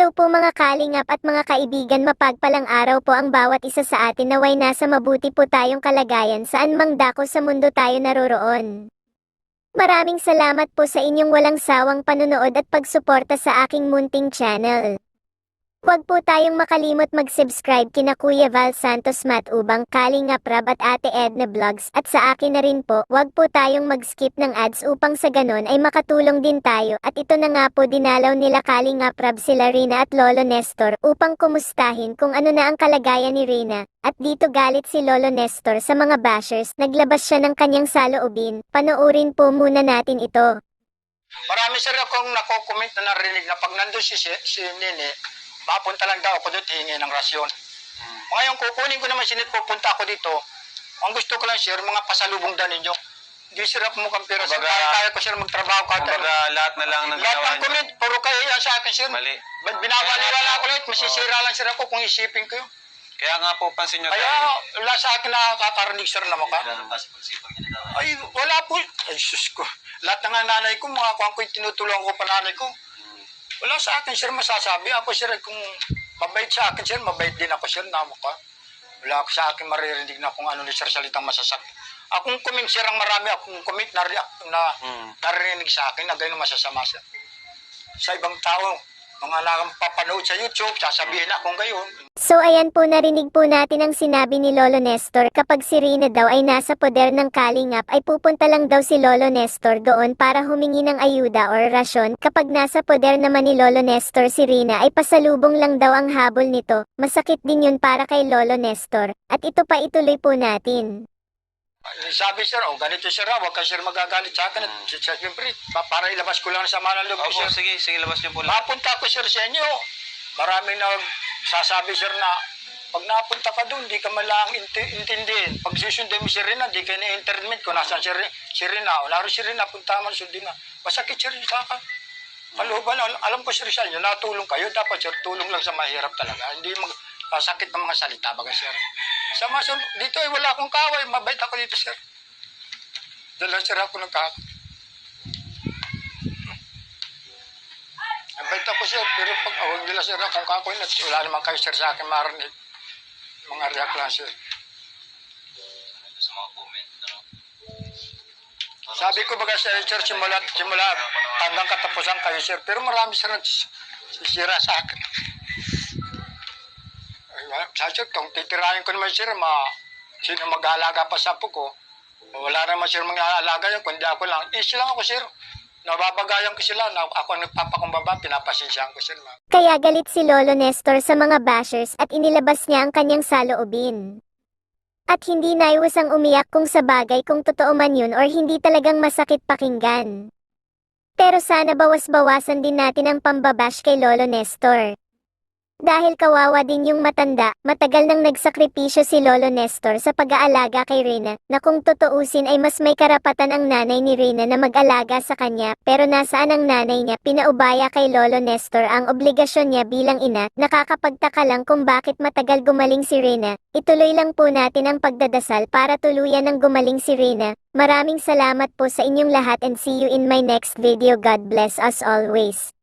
Hello po mga kalingap at mga kaibigan mapagpalang araw po ang bawat isa sa atin naway nasa mabuti po tayong kalagayan saan mang dako sa mundo tayo naroroon. Maraming salamat po sa inyong walang sawang panunood at pagsuporta sa aking munting channel. Huwag po tayong makalimot mag-subscribe kina Kuya Val Santos Matubang, Kalingap Rab at Ate Edna Vlogs. At sa akin na rin po, huwag po tayong mag-skip ng ads upang sa ganon ay makatulong din tayo. At ito na nga po dinalaw nila Kalingap Rab sila Rina at Lolo Nestor upang kumustahin kung ano na ang kalagayan ni Rina. At dito galit si Lolo Nestor sa mga bashers, naglabas siya ng kanyang saloobin, panoorin po muna natin ito. Marami sir akong nako-comment na narinig na pag nandun si, si, si Nene, mapunta lang daw ako doon hingi ng rasyon. Ngayon, kukunin ko naman sinit, pupunta ako dito. Ang gusto ko lang sir, mga pasalubong daw ninyo. Hindi sir ako mukhang pera sir. Kaya, kaya ko sir magtrabaho ano. Kumbaga, lahat na lang ng Lahat ginawa ng niyo. comment, puro kayo yan sa akin sir. Mali. Ba't binabaliwala ako ulit? Masisira lang sir ako kung isipin ko yun. Kaya nga po, pansin nyo Kaya tayo. wala sa akin nakakarinig sir na mukha. Ay, wala po. Ay, sus ko. Lahat ng nanay ko, mga kuhan ko yung tinutulungan ko pa nanay ko. Wala sa akin, sir, masasabi. Ako, sir, kung mabait sa akin, sir, mabait din ako, sir, na mukha. Wala ako sa akin maririnig na kung ano ni sir salitang masasakit. Akong comment, sir, ang marami akong comment na, na Hmm. naririnig sa akin na gano'n masasama, sir. Sa ibang tao, mga nakapapanood sa YouTube, sasabihin akong gayon. So ayan po narinig po natin ang sinabi ni Lolo Nestor kapag si Rina daw ay nasa poder ng Kalingap ay pupunta lang daw si Lolo Nestor doon para humingi ng ayuda or rasyon kapag nasa poder naman ni Lolo Nestor si Rina ay pasalubong lang daw ang habol nito. Masakit din yun para kay Lolo Nestor. At ito pa ituloy po natin. Sabi sir, oh, ganito sir, ah, huwag ka sir magagalit sa akin. At s- s- siyempre, pa- para ilabas ko lang sa loob ko, Opo, sir. sige, sige, labas nyo po lahat. Mapunta ko sir sa inyo. Maraming nagsasabi sir na pag napunta ka doon, di ka malang inti- intindihin. Pag susundin mo si Rina, di ka na-internet ko. Nasaan si, Ri- si Rina? Wala rin si Rina, punta man sundin na. Masakit sir sa akin. Kalooban, al- alam ko sir sa inyo, natulong kayo. Dapat sir, tulong lang sa mahirap talaga. Hindi mag masakit ng mga salita baga sir. Sa masun, dito ay wala akong kaway. Mabait ako dito sir. Dala sir ako ng kaway. Mabait ako sir, pero pag awag nila sir akong kakoy na wala naman kayo sir sa akin marinig. Mga sir. Sa mga comment, ano? Sabi ko baga sir, sir, simula, simula hanggang katapusan kayo sir, pero marami sir sisira sa akin. Ay, wala, sa sir, kung titirahin ko naman sir, ma, sino mag-aalaga pa sa apo ko, wala naman sir mga aalaga yun, kundi ako lang. Easy lang ako sir. Nababagayan ko sila, na, ako ang nagpapakumbaba, pinapasensyahan ko sir. Ma. Kaya galit si Lolo Nestor sa mga bashers at inilabas niya ang kanyang saloobin. At hindi naiwasang umiyak kung sa bagay kung totoo man yun or hindi talagang masakit pakinggan. Pero sana bawas-bawasan din natin ang pambabash kay Lolo Nestor. Dahil kawawa din yung matanda, matagal nang nagsakripisyo si Lolo Nestor sa pag-aalaga kay Rina, na kung tutuusin ay mas may karapatan ang nanay ni Rina na mag-alaga sa kanya, pero nasaan ang nanay niya, pinaubaya kay Lolo Nestor ang obligasyon niya bilang ina, nakakapagtaka lang kung bakit matagal gumaling si Rina. Ituloy lang po natin ang pagdadasal para tuluyan ng gumaling si Rina. Maraming salamat po sa inyong lahat and see you in my next video. God bless us always.